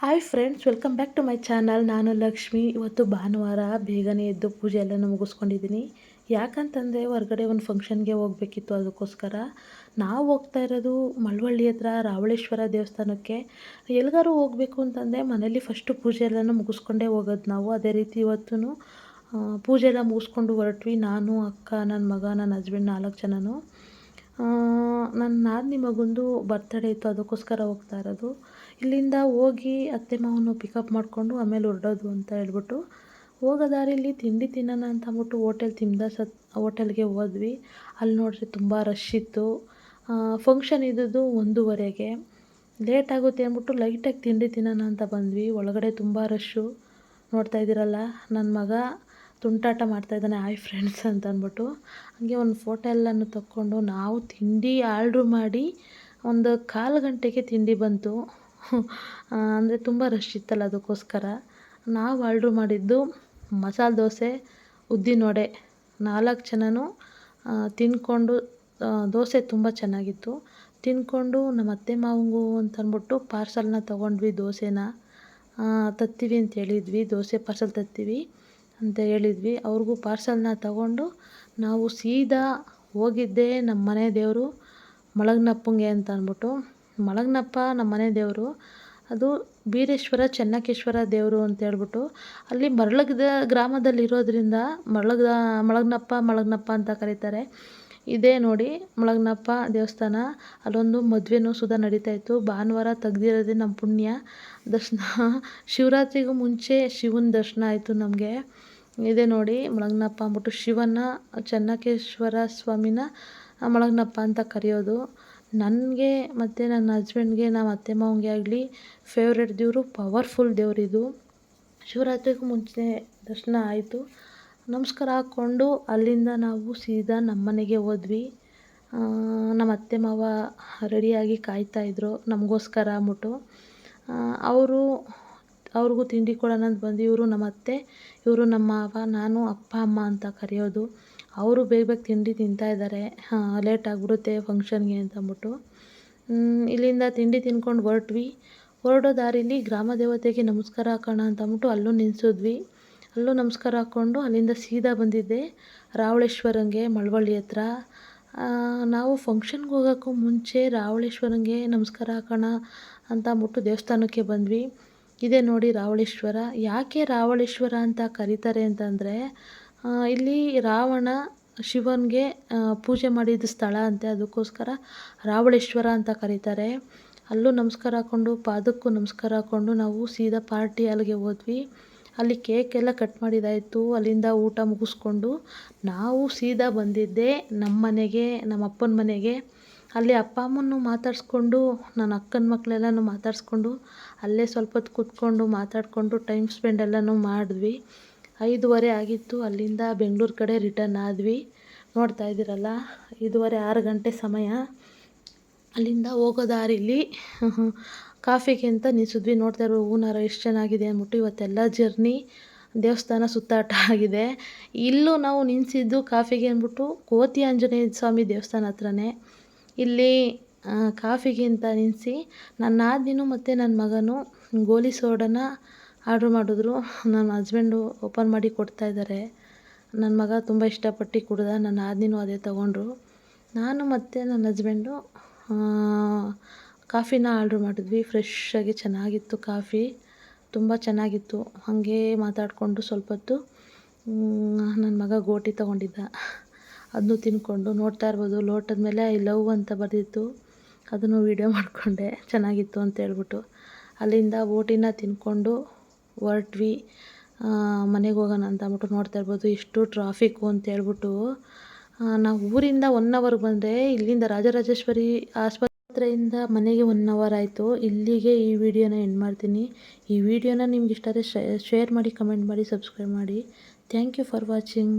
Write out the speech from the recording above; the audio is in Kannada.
Hi friends welcome back to my channel ನಾನು ಲಕ್ಷ್ಮಿ. ಇವತ್ತು ಭಾನುವಾರ ಬೇಗನೆ ಎದ್ದು ಪೂಜೆ ಎಲ್ಲ ಮುಗಿಸ್ಕೊಂಡಿದ್ದೀನಿ. ಯಾಕಂತಂದರೆ ಹೊರಗಡೆ ಒಂದು ಫಂಕ್ಷನ್ಗೆ ಹೋಗಬೇಕಿತ್ತು ಅದಕ್ಕೋಸ್ಕರ. ನಾವು ಹೋಗ್ತಾ ಇರೋದು ಮಳವಳ್ಳಿ ಹತ್ರ, ರಾವಳೇಶ್ವರ ದೇವಸ್ಥಾನಕ್ಕೆ. ಎಲ್ಲಿಗಾರು ಹೋಗಬೇಕು ಅಂತಂದರೆ ಮನೇಲಿ ಫಸ್ಟು ಪೂಜೆ ಎಲ್ಲನೂ ಮುಗಿಸ್ಕೊಂಡೇ ಹೋಗೋದು ನಾವು. ಅದೇ ರೀತಿ ಇವತ್ತು ಪೂಜೆ ಎಲ್ಲ ಮುಗಿಸ್ಕೊಂಡು ಹೊರಟ್ವಿ. ನಾನು, ಅಕ್ಕ ನನ್ನ ಮಗ ನನ್ನ ಹಸ್ಬೆಂಡ್ ನಾಲ್ಕು ಜನನು. ನನ್ನ ನಾದಿನಿ ಮಗಂದು ಬರ್ತಡೇ ಇತ್ತು, ಅದಕ್ಕೋಸ್ಕರ ಹೋಗ್ತಾ ಇರೋದು. ಇಲ್ಲಿಂದ ಹೋಗಿ ಅತ್ತೆ ಮಾವನು ಪಿಕಪ್ ಮಾಡಿಕೊಂಡು ಆಮೇಲೆ ಹೊರಡೋದು ಅಂತ ಹೇಳ್ಬಿಟ್ಟು ಹೋಗೋ ದಾರಿಲಿ ತಿಂಡಿ ತಿನ್ನೋಣ ಅಂತ ಅಂದ್ಬಿಟ್ಟು ಹೋಟೆಲ್ ಸತ್ ಹೋಟೆಲ್ಗೆ ಹೋದ್ವಿ. ಅಲ್ಲಿ ನೋಡಿದ್ರೆ ತುಂಬ ರಶ್ ಇತ್ತು. ಫಂಕ್ಷನ್ ಇದ್ದದ್ದು ಒಂದೂವರೆಗೆ. ಲೇಟ್ ಆಗುತ್ತೆ ಅಂದ್ಬಿಟ್ಟು ಲೈಟಾಗಿ ತಿಂಡಿ ತಿನ್ನೋಣ ಅಂತ ಬಂದ್ವಿ. ಒಳಗಡೆ ತುಂಬ ರಶ್ಶು ನೋಡ್ತಾ ಇದ್ದೀರಲ್ಲ ನನ್ನ ಮಗ ತುಂಟಾಟ ಮಾಡ್ತಾಯಿದ್ದಾನೆ ಹಾಯ್ ಫ್ರೆಂಡ್ಸ್ ಅಂತ ಅಂದ್ಬಿಟ್ಟು. ಹಾಗೆ ಒಂದು ಫೋಟೋ ಎಲ್ಲನೂ ತಕ್ಕೊಂಡು ನಾವು ತಿಂಡಿ ಆರ್ಡ್ರ್ ಮಾಡಿ ಒಂದು ಕಾಲು ಗಂಟೆಗೆ ತಿಂಡಿ ಬಂತು. ಅಂದರೆ ತುಂಬ ರಶ್ ಇತ್ತಲ್ಲ ಅದಕ್ಕೋಸ್ಕರ. ನಾವು ಆರ್ಡ್ರ್ ಮಾಡಿದ್ದು ಮಸಾಲೆ ದೋಸೆ, ಉದ್ದಿನ ವಡೆ. ನಾಲ್ಕು ಜನನೂ ತಿಂದ್ಕೊಂಡು ದೋಸೆ ತುಂಬ ಚೆನ್ನಾಗಿತ್ತು. ತಿಂದ್ಕೊಂಡು ನಮ್ಮ ಅತ್ತೆ ಮಾವಂಗು ಅಂತಂದ್ಬಿಟ್ಟು ಪಾರ್ಸಲ್ನ ತೊಗೊಂಡ್ವಿ ದೋಸೆನ. ತತ್ತೀವಿ ಅಂತ ಹೇಳಿದ್ವಿ, ದೋಸೆ ಪಾರ್ಸಲ್ ತತ್ತೀವಿ. ಅಂತ ಹೇಳಿದ್ವಿ. ಅವ್ರಿಗೂ ಪಾರ್ಸಲ್ನ ತಗೊಂಡು ನಾವು ಸೀದಾ ಹೋಗಿದ್ದೇ ನಮ್ಮ ಮನೆ ದೇವರು ಮಲಗ್ನಪ್ಪಂಗೆ ಅಂತ ಅಂದ್ಬಿಟ್ಟು. ಮಲಗ್ನಪ್ಪ ನಮ್ಮ ಮನೆ ದೇವರು. ಅದು ಬೀರೇಶ್ವರ, ಚೆನ್ನಕೇಶ್ವರ ದೇವರು ಅಂತ ಹೇಳ್ಬಿಟ್ಟು. ಅಲ್ಲಿ ಮರಳಗದ ಗ್ರಾಮದಲ್ಲಿರೋದ್ರಿಂದ ಮರಳಗ ಮಲಗ್ನಪ್ಪ ಮಳಗ್ನಪ್ಪ ಅಂತ ಕರೀತಾರೆ. ಇದೇ ನೋಡಿ ಮಳಗ್ನಪ್ಪ ದೇವಸ್ಥಾನ. ಅಲ್ಲೊಂದು ಮದುವೆನೂ ಸುದ ನಡೀತಾ ಇತ್ತು. ಭಾನುವಾರ ತೆಗ್ದಿರೋದೇ ನಮ್ಮ ಪುಣ್ಯ. ದರ್ಶನ, ಶಿವರಾತ್ರಿಗೂ ಮುಂಚೆ ಶಿವನ ದರ್ಶನ ಆಯಿತು ನಮಗೆ. ಇದೆ ನೋಡಿ ಮಳಗ್ನಪ್ಪ ಅಂದ್ಬಿಟ್ಟು ಶಿವನ ಚೆನ್ನಕೇಶ್ವರ ಸ್ವಾಮಿನ ಮಳಗ್ನಪ್ಪ ಅಂತ ಕರೆಯೋದು. ನನಗೆ ಮತ್ತು ನನ್ನ ಹಸ್ಬೆಂಡ್ಗೆ ನಮ್ಮ ಅತ್ತೆ ಮಾವನಿಗೆ ಆಗಲಿ ಫೇವ್ರೆಟ್ ದೇವರು ಪವರ್ಫುಲ್ ದೇವರಿದು ಶಿವರಾತ್ರಿಗೂ ಮುಂಚೆ ದರ್ಶನ ಆಯಿತು. ನಮಸ್ಕಾರ ಹಾಕ್ಕೊಂಡು ಅಲ್ಲಿಂದ ನಾವು ಸೀದಾ ನಮ್ಮ ಮನೆಗೆ ಹೋದ್ವಿ ನಮ್ಮ ಅತ್ತೆ ಮಾವ ರೆಡಿಯಾಗಿ ಕಾಯ್ತಾಯಿದ್ರು ನಮಗೋಸ್ಕರ ಅಂದ್ಬಿಟ್ಟು. ಅವರು, ಅವ್ರಿಗೂ ತಿಂಡಿ ಕೊಡೋಣ ಅಂತ ಬಂದು ಇವರು ನಮ್ಮ ಅತ್ತೆ, ಇವರು ನಮ್ಮ ಮಾವ, ನಾನು, ಅಪ್ಪ, ಅಮ್ಮ ಅಂತ ಕರೆಯೋದು. ಅವರು ಬೇಗ ಬೇಗ ತಿಂಡಿ ತಿಂತಾಯಿದ್ದಾರೆ ಲೇಟ್ ಆಗಿಬಿಡುತ್ತೆ ಫಂಕ್ಷನ್ಗೆ ಅಂತಂದ್ಬಿಟ್ಟು ಇಲ್ಲಿಂದ ತಿಂಡಿ ತಿನ್ಕೊಂಡು ಹೊರಟ್ವಿ. ಹೊರಡೋ ದಾರಿಲಿ ಗ್ರಾಮ ದೇವತೆಗೆ ನಮಸ್ಕಾರ ಹಾಕೋಣ ಅಂತ ಅಂದ್ಬಿಟ್ಟು ಅಲ್ಲೂ ನಿಲ್ಸಿದ್ವಿ. ಅಲ್ಲೂ ನಮಸ್ಕಾರ ಹಾಕ್ಕೊಂಡು ಅಲ್ಲಿಂದ ಸೀದಾ ಬಂದಿದ್ದೆ ರಾವಳೇಶ್ವರಂಗೆ ಮಳವಳ್ಳಿ ಹತ್ರ. ನಾವು ಫಂಕ್ಷನ್ಗೆ ಹೋಗೋಕ್ಕೂ ಮುಂಚೆ ರಾವಳೇಶ್ವರಂಗೆ ನಮಸ್ಕಾರ ಹಾಕೋಣ ಅಂತ ಮುಟ್ಟು ದೇವಸ್ಥಾನಕ್ಕೆ ಬಂದ್ವಿ. ಇದೇ ನೋಡಿ ರಾವಳೇಶ್ವರ. ಯಾಕೆ ರಾವಳೇಶ್ವರ ಅಂತ ಕರೀತಾರೆ ಅಂತಂದರೆ ಇಲ್ಲಿ ರಾವಣ ಶಿವನಿಗೆ ಪೂಜೆ ಮಾಡಿದ ಸ್ಥಳ ಅಂತೆ, ಅದಕ್ಕೋಸ್ಕರ ರಾವಳೇಶ್ವರ ಅಂತ ಕರೀತಾರೆ. ಅಲ್ಲೂ ನಮಸ್ಕಾರ ಹಾಕ್ಕೊಂಡು ಪಾದಕ್ಕೂ ನಮಸ್ಕಾರ ಹಾಕ್ಕೊಂಡು ನಾವು ಸೀದಾ ಪಾರ್ಟಿ ಅಲ್ಲಿಗೆ ಹೋದ್ವಿ. ಅಲ್ಲಿ ಕೇಕ್ ಎಲ್ಲ ಕಟ್ ಮಾಡಿದ್ದಾಯಿತು ಅಲ್ಲಿಂದ ಊಟ ಮುಗಿಸ್ಕೊಂಡು ನಾವು ಸೀದಾ ಬಂದಿದ್ದೆ ನಮ್ಮ ಮನೆಗೆ ನಮ್ಮ ಅಪ್ಪನ ಮನೆಗೆ. ಅಲ್ಲಿ ಅಪ್ಪ ಅಮ್ಮನ್ನು ಮಾತಾಡಿಸ್ಕೊಂಡು, ನನ್ನ ಅಕ್ಕನ ಮಕ್ಕಳೆಲ್ಲನೂ ಮಾತಾಡಿಸ್ಕೊಂಡು, ಅಲ್ಲೇ ಸ್ವಲ್ಪ ಹೊತ್ತು ಕೂತ್ಕೊಂಡು ಮಾತಾಡಿಕೊಂಡು ಟೈಮ್ ಸ್ಪೆಂಡ್ ಎಲ್ಲನೂ ಮಾಡಿದ್ವಿ. ಐದುವರೆ ಆಗಿತ್ತು. ಅಲ್ಲಿಂದ ಬೆಂಗಳೂರು ಕಡೆ ರಿಟರ್ನ್ ಆದ್ವಿ. ನೋಡ್ತಾ ಇದ್ದೀರಲ್ಲ, ಐದುವರೆ ಆರು ಗಂಟೆ ಸಮಯ. ಅಲ್ಲಿಂದ ಹೋಗೋ ದಾರಿಲಿ ಕಾಫಿಗೆ ಅಂತ ನಿಲ್ಸಿದ್ವಿ ನೋಡ್ತಾ ಇರೋ ಹೂನಾರ ಎಷ್ಟು ಚೆನ್ನಾಗಿದೆ ಅಂದ್ಬಿಟ್ಟು ಇವತ್ತೆಲ್ಲ ಜರ್ನಿ, ದೇವಸ್ಥಾನ ಸುತ್ತಾಟ ಆಗಿದೆ. ಇಲ್ಲೂ ನಾವು ನಿಲ್ಲಿಸಿದ್ದು ಕಾಫಿಗೆ ಅಂದ್ಬಿಟ್ಟು ಕೋತಿ ಆಂಜನೇಯ ಸ್ವಾಮಿ ದೇವಸ್ಥಾನ ಹತ್ರನೇ. ಇಲ್ಲಿ ಕಾಫಿಗೆ ಅಂತ ನಿಲ್ಲಿಸಿ ನನ್ನ ಆದಿನೂ ಮತ್ತು ನನ್ನ ಮಗನು ಗೋಲಿ ಸೋಡನ ಆರ್ಡ್ರ್ ಮಾಡಿದ್ರು. ನನ್ನ ಹಸ್ಬೆಂಡು ಓಪನ್ ಮಾಡಿ ಕೊಡ್ತಾಯಿದ್ದಾರೆ ನನ್ನ ಮಗ ತುಂಬ ಇಷ್ಟಪಟ್ಟು ಕುಡ್ದ, ನನ್ನ ಆದಿನೂ ಅದೇ ತೊಗೊಂಡ್ರು. ನಾನು ಮತ್ತು ನನ್ನ ಹಸ್ಬೆಂಡು ಕಾಫಿನ ಆರ್ಡ್ರ್ ಮಾಡಿದ್ವಿ. ಫ್ರೆಶ್ಶಾಗಿ ಚೆನ್ನಾಗಿತ್ತು ಕಾಫಿ. ತುಂಬ ಚೆನ್ನಾಗಿತ್ತು. ಹಾಗೆ ಮಾತಾಡಿಕೊಂಡು ಸ್ವಲ್ಪ ಹೊತ್ತು ನನ್ನ ಮಗ ಗೋಟಿ ತೊಗೊಂಡಿದ್ದ. ಅದನ್ನು ತಿಂದ್ಕೊಂಡು ನೋಡ್ತಾ ಇರ್ಬೋದು. ಲೋಟದ ಮೇಲೆ ಐ ಲವ್ ಅಂತ ಬರೆದಿತ್ತು. ಅದನ್ನು ವೀಡಿಯೋ ಮಾಡಿಕೊಂಡೆ. ಚೆನ್ನಾಗಿತ್ತು ಅಂತ ಹೇಳ್ಬಿಟ್ಟು. ಅಲ್ಲಿಂದ ಓಟಿನ ತಿಂದ್ಕೊಂಡು ಹೊರಟ್ವಿ. ಮನೆಗೆ ಹೋಗೋಣ ಅಂತ ಅಂದ್ಬಿಟ್ಟು ನೋಡ್ತಾ ಇರ್ಬೋದು. ಇಷ್ಟು ಟ್ರಾಫಿಕ್ಕು ಅಂತ ಹೇಳ್ಬಿಟ್ಟು ನಾವು ಊರಿಂದ ಒನ್ ಅವರ್ಗೆ ಬಂದರೆ ಇಲ್ಲಿಂದ ರಾಜರಾಜೇಶ್ವರಿ ಆಸ್ಪತ್ರೆಯಿಂದ ಮನೆಗೆ ಒನ್ ಅವರ್ ಆಯಿತು. ಇಲ್ಲಿಗೆ ಈ ವಿಡಿಯೋನ ಎಂಡ್ ಮಾಡ್ತೀನಿ. ಈ ವಿಡಿಯೋನ ನಿಮ್ಗೆ ಇಷ್ಟ ಆದರೆ ಶೇರ್ ಮಾಡಿ ಕಮೆಂಟ್ ಮಾಡಿ ಸಬ್ಸ್ಕ್ರೈಬ್ ಮಾಡಿ. Thank you for watching